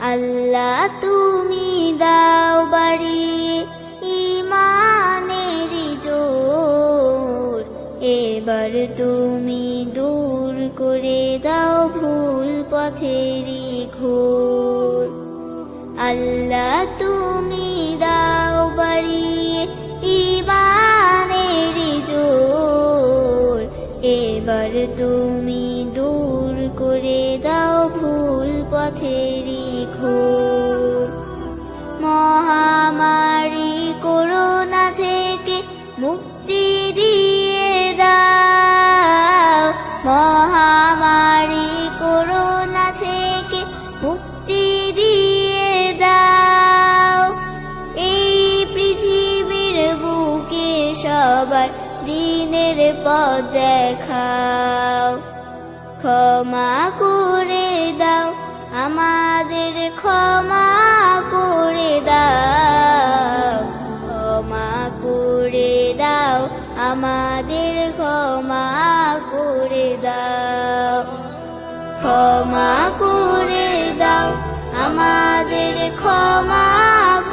আল্লাহ তুমি দাও বাড়ি ইমানের জোর। এবার তুমি দূর করে দাও ভুল পথেরই ঘোর। আল্লাহ তুমি দাও বাড়ি ইমানের জোর। এবার তুমি দূর করে দাও ভুল পথেরই ঘোর। মহামারী করোনা থেকে মুক্তি দিয়ে দাও। মহামারী করোনা থেকে মুক্তি দিয়ে দাও। এই পৃথিবীর বুকে সবার দিনের পথ দেখাও। ক্ষমা করে দাও। আমাদের ক্ষমা করে দাও, ক্ষমা করে দাও, আমাদের ক্ষমা করে দাও, ক্ষমা করে দাও, আমাদের ক্ষমা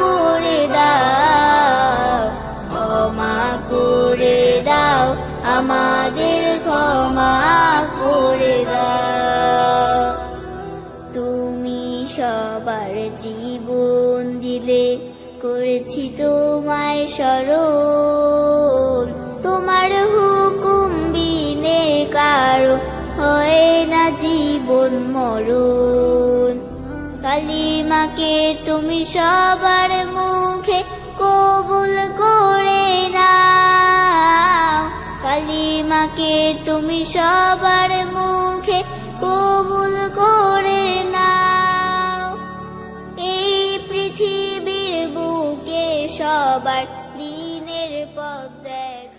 করে দাও, ক্ষমা করে দাও, আমাদের ক্ষমা করে দাও। সবার জীবন দিলে করেছি তোমায় স্মরণ। তোমার হুকুম বিনে কারও হয় না জীবন মরণ। কালিমাকে তুমি সবার মুখে কবুল করে নাও। কালিমাকে তুমি সবার মুখে সবার দিনের পথ দেখ